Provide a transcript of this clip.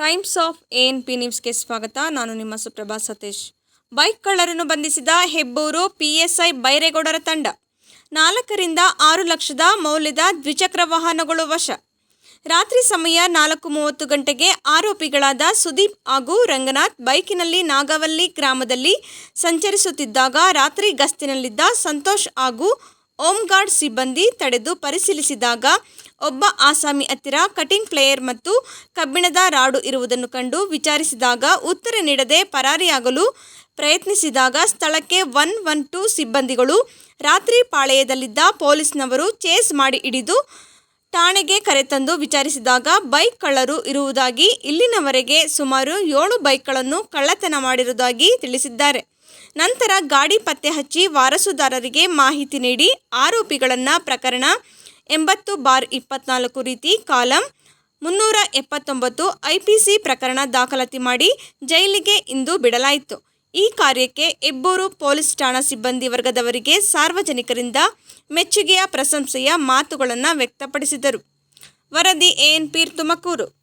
Times of N P ನ್ಯೂಸ್ಗೆ ಸ್ವಾಗತ. ನಾನು ನಿಮ್ಮ ಸುಪ್ರಭಾ ಸತೀಶ್. ಬೈಕ್ ಕಳ್ಳರನ್ನು ಬಂಧಿಸಿದ ಹೆಬ್ಬೂರು ಪಿಎಸ್ಐ ಬೈರೇಗೌಡರ ತಂಡ. ನಾಲ್ಕರಿಂದ ಆರು ಲಕ್ಷದ ಮೌಲ್ಯದ ದ್ವಿಚಕ್ರ ವಾಹನಗಳು ವಶ. ರಾತ್ರಿ ಸಮಯ ನಾಲ್ಕು ಮೂವತ್ತು ಗಂಟೆಗೆ ಆರೋಪಿಗಳಾದ ಸುದೀಪ್ ಹಾಗೂ ರಂಗನಾಥ್ ಬೈಕಿನಲ್ಲಿ ನಾಗವಲ್ಲಿ ಗ್ರಾಮದಲ್ಲಿ ಸಂಚರಿಸುತ್ತಿದ್ದಾಗ ರಾತ್ರಿ ಗಸ್ತಿನಲ್ಲಿದ್ದ ಸಂತೋಷ್ ಹಾಗೂ ಹೋಮ್ಗಾರ್ಡ್ ಸಿಬ್ಬಂದಿ ತಡೆದು ಪರಿಶೀಲಿಸಿದಾಗ ಒಬ್ಬ ಆಸಾಮಿ ಹತ್ತಿರ ಕಟಿಂಗ್ ಪ್ಲೇಯರ್ ಮತ್ತು ಕಬ್ಬಿಣದ ರಾಡು ಇರುವುದನ್ನು ಕಂಡು ವಿಚಾರಿಸಿದಾಗ ಉತ್ತರ ನೀಡದೆ ಪರಾರಿಯಾಗಲು ಪ್ರಯತ್ನಿಸಿದಾಗ ಸ್ಥಳಕ್ಕೆ ಒನ್ ಒನ್ ಟೂ ಸಿಬ್ಬಂದಿಗಳು ರಾತ್ರಿ ಪಾಳೆಯದಲ್ಲಿದ್ದ ಪೊಲೀಸ್ನವರು ಚೇಸ್ ಮಾಡಿ ಹಿಡಿದು ಠಾಣೆಗೆ ಕರೆತಂದು ವಿಚಾರಿಸಿದಾಗ ಬೈಕ್ ಕಳ್ಳರು ಇರುವುದಾಗಿ ಇಲ್ಲಿನವರೆಗೆ ಸುಮಾರು ಏಳು ಬೈಕ್ಗಳನ್ನು ಕಳ್ಳತನ ಮಾಡಿರುವುದಾಗಿ ತಿಳಿಸಿದ್ದಾರೆ. ನಂತರ ಗಾಡಿ ಪತ್ತೆ ಹಚ್ಚಿ ವಾರಸುದಾರರಿಗೆ ಮಾಹಿತಿ ನೀಡಿ ಆರೋಪಿಗಳನ್ನು ಪ್ರಕರಣ ಎಂಬತ್ತು ಬಾರ್ ಇಪ್ಪತ್ನಾಲ್ಕು ರೀತಿ ಕಾಲಂ ಮುನ್ನೂರ ಎಪ್ಪತ್ತೊಂಬತ್ತು ಐಪಿಸಿ ಪ್ರಕರಣ ದಾಖಲಾತಿ ಮಾಡಿ ಜೈಲಿಗೆ ಇಂದು ಬಿಡಲಾಯಿತು. ಈ ಕಾರ್ಯಕ್ಕೆ ಹೆಬ್ಬೂರು ಪೊಲೀಸ್ ಠಾಣಾ ಸಿಬ್ಬಂದಿ ವರ್ಗದವರಿಗೆ ಸಾರ್ವಜನಿಕರಿಂದ ಮೆಚ್ಚುಗೆಯ ಪ್ರಶಂಸೆಯ ಮಾತುಗಳನ್ನು ವ್ಯಕ್ತಪಡಿಸಿದರು. ವರದಿ ಎಎನ್ ಪೀರ್ ತುಮಕೂರು.